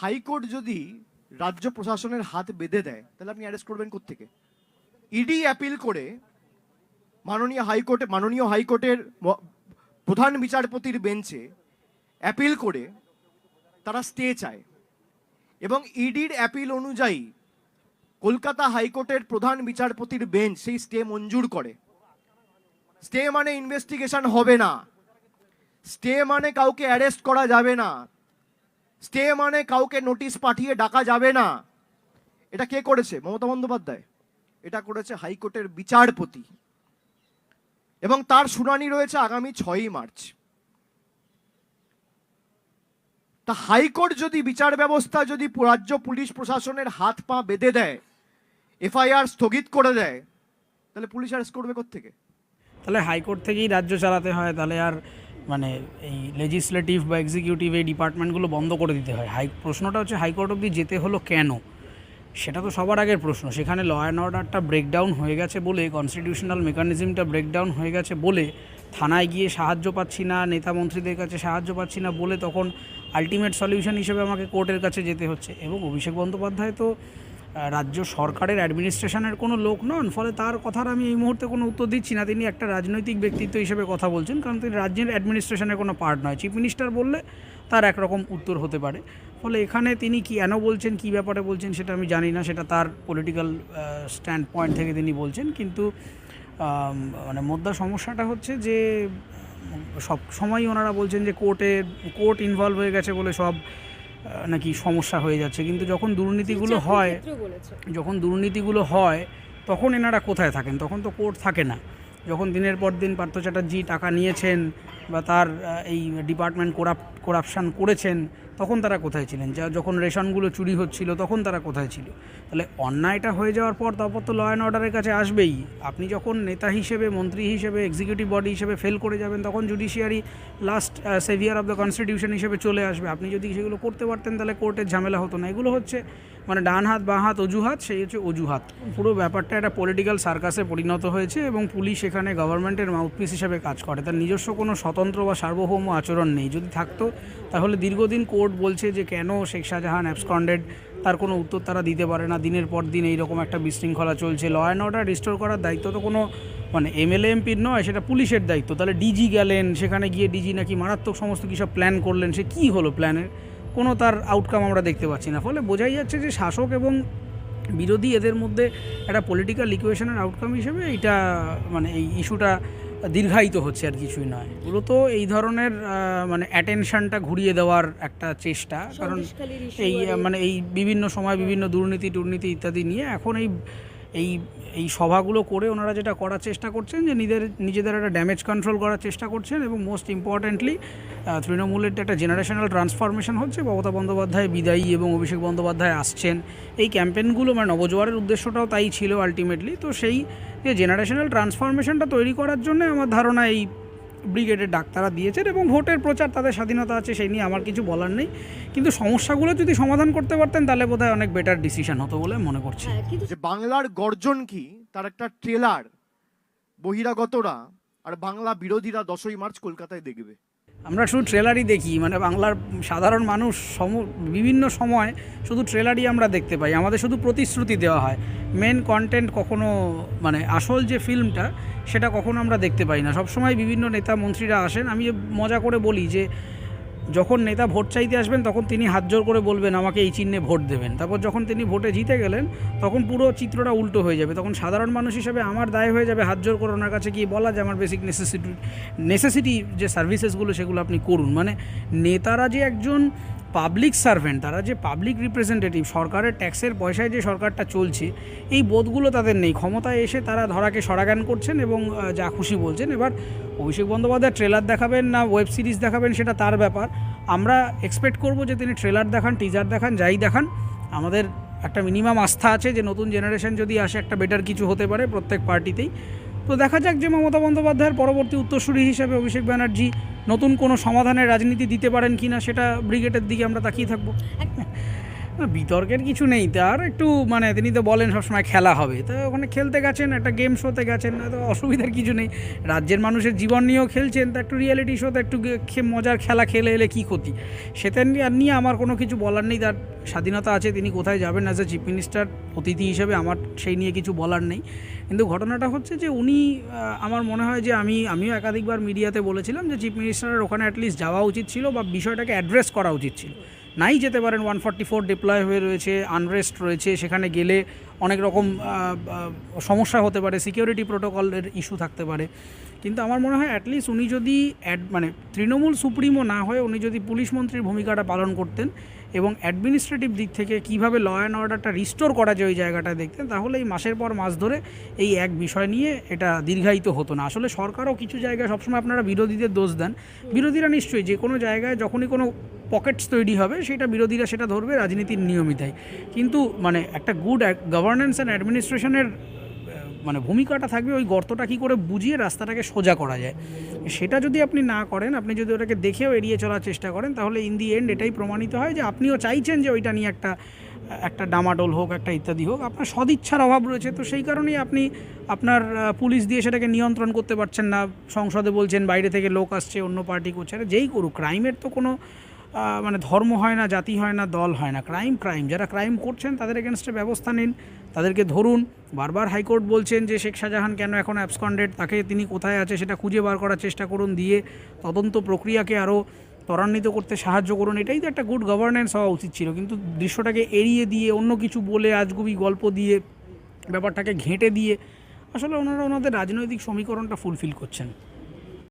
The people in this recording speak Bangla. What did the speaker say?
হাইকোর্ট যদি রাজ্য প্রশাসনের হাত বেঁধে দেয়, তাহলে আপনি অ্যারেস্ট করবেন কোত্থেকে? ইডি অ্যাপিল করে মাননীয় হাইকোর্টে, মাননীয় হাইকোর্টের প্রধান বিচারপতির বেঞ্চে অ্যাপিল করে তারা স্টে চায়। এবং ইডির অ্যাপিল অনুযায়ী কলকাতা হাইকোর্টের প্রধান বিচারপতির বেঞ্চ সেই স্টে মঞ্জুর করে। স্টে মানে ইনভেস্টিগেশন হবে না। স্টে মানে কাউকে অ্যারেস্ট করা যাবে না। স্টে মানে কাউকে নোটিশ পাঠিয়ে ডাকা যাবে না। এটা কে করেছে? মমতা বন্দ্যোপাধ্যায়। এটা করেছে হাইকোর্টের বিচারপতি। এবং তার শুনানি রয়েছে আগামী ছয়ই মার্চ। তা হাইকোর্ট যদি বিচার ব্যবস্থা যদি রাজ্য পুলিশ প্রশাসনের হাত পা বেঁধে দেয়, এফআইআর স্থগিত করে দেয়, তাহলে পুলিশ অ্যারেস্ট করবে থেকে তাহলে হাইকোর্ট থেকেই রাজ্য চালাতে হয়, তাহলে আর মানে এই লেজিসলেটিভ বা এক্সিকিউটিভ এই ডিপার্টমেন্টগুলো বন্ধ করে দিতে হয়। হাই প্রশ্নটা হচ্ছে হাইকোর্ট অবধি যেতে হলো কেন? সেটা তো সবার আগের প্রশ্ন। সেখানে ল অ্যান্ড অর্ডারটা ব্রেকডাউন হয়ে গেছে বলে কনস্টিটিউশনাল মেকানিজমটা ব্রেকডাউন হয়ে গেছে বলে, থানায় গিয়ে সাহায্য পাচ্ছি না, নেতা মন্ত্রীদের কাছে সাহায্য পাচ্ছি না বলে তখন আলটিমেট সলিউশন হিসেবে আমাকে কোর্টের কাছে যেতে হচ্ছে। এবং অভিষেক বন্দ্যোপাধ্যায় তো রাজ্য সরকারের অ্যাডমিনিস্ট্রেশনের কোনো লোক নন, ফলে তার কথার আমি এই মুহূর্তে কোনো উত্তর দিচ্ছি না। তিনি একটা রাজনৈতিক ব্যক্তিত্ব হিসেবে কথা বলছেন, কারণ তিনি রাজ্যের অ্যাডমিনিস্ট্রেশনের কোনো পার্ট নয়। চিফ মিনিস্টার বললে তার একরকম উত্তর হতে পারে। ফলে এখানে তিনি কি কেন বলছেন, কি ব্যাপারে বলছেন সেটা আমি জানি না, সেটা তার পলিটিক্যাল স্ট্যান্ড পয়েন্ট থেকে তিনি বলছেন। কিন্তু মানে মোদ্দা সমস্যাটা হচ্ছে যে, সব সময়ই ওনারা বলছেন যে কোর্টে কোর্ট ইনভলভ হয়ে গেছে বলে সব নাকি সমস্যা হয়ে যাচ্ছে। কিন্তু যখন দুর্নীতিগুলো হয় যখন দুর্নীতিগুলো হয় তখন এনারা কোথায় থাকেন? তখন তো কোর্ট থাকে না। যখন দিনের পর দিন পার্থ চ্যাটার্জি টাকা নিয়েছেন বা তার এই ডিপার্টমেন্ট করাপ করাপশান করেছেন তখন তারা কোথায় ছিলেন? যা যখন রেশনগুলো চুরি হচ্ছিল, তখন তারা কোথায় ছিল? তাহলে অন্যায়টা হয়ে যাওয়ার পর তারপর তো ল অ্যান্ড অর্ডারের কাছে আসবেই। আপনি যখন নেতা হিসেবে, মন্ত্রী হিসেবে এক্সিকিউটিভ বডি হিসেবে ফেল করে যাবেন, তখন judiciary last saviour of the constitution হিসেবে চলে আসবে। আপনি যদি সেগুলো করতে পারতেন, তাহলে কোর্টের ঝামেলা হতো না। এগুলো হচ্ছে মানে ডান হাত, বাঁ হাত, অজুহাত, সেই হচ্ছে অজুহাত। পুরো ব্যাপারটা একটা পলিটিক্যাল সার্কাসে পরিণত হয়েছে এবং পুলিশ এখানে গভর্নমেন্টের মাউথপিস হিসেবে কাজ করে। তার নিজস্ব কোনো স্বতন্ত্র বা সার্বভৌম আচরণ নেই। যদি থাকতো, তাহলে দীর্ঘদিন কোর্ট বলছে যে কেন শেখ শাহজাহান অ্যাবসকন্ডেড তার কোনো উত্তর তারা দিতে পারে না। দিনের পর দিন এইরকম একটা বিশৃঙ্খলা চলছে। ল অ্যান্ড অর্ডার রিস্টোর করার দায়িত্ব তো কোনো মানে এমএলএ এমপির নয়, সেটা পুলিশের দায়িত্ব। তাহলে ডিজি গেলেন, সেখানে গিয়ে ডিজি নাকি মারাত্মক সমস্ত কী সব প্ল্যান করলেন, সে কী হলো প্ল্যানের কোনো তার আউটকাম আমরা দেখতে পাচ্ছি না। ফলে বোঝাই যাচ্ছে যে শাসক এবং বিরোধী এদের মধ্যে একটা পলিটিক্যাল ইকুয়েশনের আউটকাম হিসেবে এটা মানে এই ইস্যুটা দীর্ঘায়িত হচ্ছে আর কিছুই নয়। মূলত এই ধরনের মানে অ্যাটেনশনটা ঘুরিয়ে দেওয়ার একটা চেষ্টা। কারণ এই মানে এই বিভিন্ন সময় বিভিন্ন দুর্নীতি টুর্নীতি ইত্যাদি নিয়ে এখন এই এই এই সভাগুলো করে ওনারা যেটা করার চেষ্টা করছেন যে নিজেদের নিজেদের একটা ড্যামেজ কন্ট্রোল করার চেষ্টা করছেন এবং মোস্ট ইম্পর্ট্যান্টলি তৃণমূলের একটা জেনারেশনাল ট্রান্সফরমেশন হচ্ছে, মমতা বন্দ্যোপাধ্যায় বিদায়ী এবং অভিষেক বন্দ্যোপাধ্যায় আসছেন। এই ক্যাম্পেনগুলো মানে নবজোয়ারের উদ্দেশ্যটাও তাই ছিল আলটিমেটলি তো সেই যে জেনারেশনাল ট্রান্সফরমেশনটা তৈরি করার জন্য আমার ধারণা এই ব্রিগেডের ডাক্তাররা দিয়েছেন এবং ভোটের প্রচার তাদের স্বাধীনতা আছে সেই নিয়ে আমার কিছু বলার নেই। কিন্তু সমস্যাগুলো যদি সমাধান করতে পারতেন তাহলে বোধহয় অনেক বেটার ডিসিশন হতো বলে মনে করছি। যে বাংলার গর্জন কি তার একটা ট্রেলার বহিরাগতরা আর বাংলা বিরোধীরা দশই মার্চ কলকাতায় দেখবে। আমরা শুধু ট্রেলারই দেখি মানে বাংলার সাধারণ মানুষ সম বিভিন্ন সময় শুধু ট্রেলারই আমরা দেখতে পাই। আমাদের শুধু প্রতিশ্রুতি দেওয়া হয়। মেন কন্টেন্ট কখনো মানে আসল যে ফিল্মটা সেটা কখনো আমরা দেখতে পাই না। সবসময় বিভিন্ন নেতা মন্ত্রীরা আসেন। আমি মজা করে বলি যে, যখন নেতা ভোট চাইতে আসবেন, তখন তিনি হাত জোর করে বলবেন, আমাকে এই চিহ্নে ভোট দেবেন। তারপর যখন তিনি ভোটে জিতে গেলেন, তখন পুরো চিত্রটা উল্টো হয়ে যাবে। তখন সাধারণ মানুষ হিসেবে আমার দায় হয়ে যাবে হাত জোর করে ওনার কাছে গিয়ে বলা যে, আমার বেসিক নেসেসিটি নেসেসিটি যে সার্ভিসেসগুলো সেগুলো আপনি করুন। মানে নেতারা যে একজন পাবলিক সার্ভেন্ট তারা যে পাবলিক রিপ্রেজেন্টেটিভ সরকারের ট্যাক্সের পয়সায় যে সরকারটা চলছে, এই বোধগুলো তাদের নেই। ক্ষমতায় এসে তারা ধরাকে সরাগান করছেন এবং যা খুশি বলছেন। এবার অভিষেক বন্দ্যোপাধ্যায় ট্রেলার দেখাবেন না ওয়েব সিরিজ দেখাবেন, সেটা তার ব্যাপার। আমরা এক্সপেক্ট করব যে তিনি ট্রেলার দেখান টিজার দেখান, যাই দেখান। আমাদের একটা মিনিমাম আস্থা আছে যে নতুন জেনারেশন যদি আসে, একটা বেটার কিছু হতে পারে প্রত্যেক পার্টিতেই তো দেখা যাক যে মমতা বন্দ্যোপাধ্যায়ের পরবর্তী উত্তরসূরি হিসেবে অভিষেক ব্যানার্জি নতুন কোনো সমাধানের রাজনীতি দিতে পারেন কি না সেটা ব্রিগেডের দিকে আমরা তাকিয়ে থাকব। বিতর্কের কিছু নেই। তার একটু মানে তিনি তো বলেন সবসময় খেলা হবে। তো ওখানে খেলতে গেছেন, একটা গেম শোতে গেছেন তো অসুবিধার কিছু নেই। রাজ্যের মানুষের জীবন নিয়েও খেলছেন, তা একটু রিয়েলিটি শোতে একটু মজার খেলা খেলে এলে কী ক্ষতি? সেটা নিয়ে আমার কোনো কিছু বলার নেই। তার স্বাধীনতা আছে, তিনি কোথায় যাবেন অ্যাজ এ চিফ মিনিস্টার অতিথি হিসেবে আমার সেই নিয়ে কিছু বলার নেই। কিন্তু ঘটনাটা হচ্ছে যে উনি আমার মনে হয় যে আমি, আমিও একাধিকবার মিডিয়াতে বলেছিলাম যে চিফ মিনিস্টারের ওখানে অ্যাটলিস্ট যাওয়া উচিত ছিল বা বিষয়টাকে অ্যাড্রেস করা উচিত ছিল। নাই যেতে পারেন ওয়ান ফর্টি ফোর ডিপ্লয় হয়ে রয়েছে আনরেস্ট রয়েছে, সেখানে গেলে অনেক রকম সমস্যা হতে পারে সিকিউরিটি প্রোটোকলের ইস্যু থাকতে পারে। কিন্তু আমার মনে হয় অ্যাটলিস্ট উনি যদি অ্যাড মানে তৃণমূল সুপ্রিমো না হয়ে, উনি যদি পুলিশ মন্ত্রীর ভূমিকাটা পালন করতেন এবং অ্যাডমিনিস্ট্রেটিভ দিক থেকে কীভাবে ল অ্যান্ড অর্ডারটা রিস্টোর করা যায় ওই জায়গাটায় দেখতেন তাহলে এই মাসের পর মাস ধরে এই এক বিষয় নিয়ে এটা দীর্ঘায়িত হতো না। আসলে সরকারও কিছু জায়গায় সবসময় আপনারা বিরোধীদের দোষ দেন। বিরোধীরা নিশ্চয়ই যে কোনো জায়গায় যখনই কোনো পকেটস তৈরি হবে, সেটা বিরোধীরা সেটা ধরবে রাজনীতির নিয়মই তাই কিন্তু মানে একটা গুড গভর্নেন্স অ্যান্ড অ্যাডমিনিস্ট্রেশনের মানে ভূমিকাটা থাকবে ওই গর্তটা কী করে বুঝিয়ে রাস্তাটাকে সোজা করা যায়। সেটা যদি আপনি না করেন, আপনি যদি ওটাকে দেখেও এড়িয়ে চলার চেষ্টা করেন, তাহলে ইন দি এন্ড এটাই প্রমাণিত হয় যে আপনিও চাইছেন যে ওইটা নিয়ে একটা একটা ডামাডোল হোক, একটা ইত্যাদি হোক। আপনার সদিচ্ছার অভাব রয়েছে, তো সেই কারণেই আপনি আপনার পুলিশ দিয়ে সেটাকে নিয়ন্ত্রণ করতে পারছেন না। সংসদে বলছেন, বাইরে থেকে লোক আসছে, অন্য পার্টি করছে, যেই করুক ক্রাইমের তো কোনো মানে ধর্ম হয় না, জাতি হয় না, দল হয় না। ক্রাইম ক্রাইম যারা ক্রাইম করছেন, তাদের এগেনস্টে ব্যবস্থা নিন। তাদেরকে ধরুন। বারবার হাইকোর্ট বলছেন যে শেখ শাহজাহান কেন এখন অ্যাবসকন্ডেড তাকে তিনি কোথায় আছে সেটা খুঁজে বার করার চেষ্টা করুন। দিয়ে তদন্ত প্রক্রিয়াকে আরও ত্বরান্বিত করতে সাহায্য করুন। এটাই তো একটা গুড গভর্নেন্স হওয়া উচিত ছিল। কিন্তু দৃশ্যটাকে এড়িয়ে দিয়ে, অন্য কিছু বলে, আজগুবি গল্প দিয়ে, ব্যাপারটাকে ঘেঁটে দিয়ে, আসলে ওনারা ওনাদের রাজনৈতিক সমীকরণটা ফুলফিল করছেন।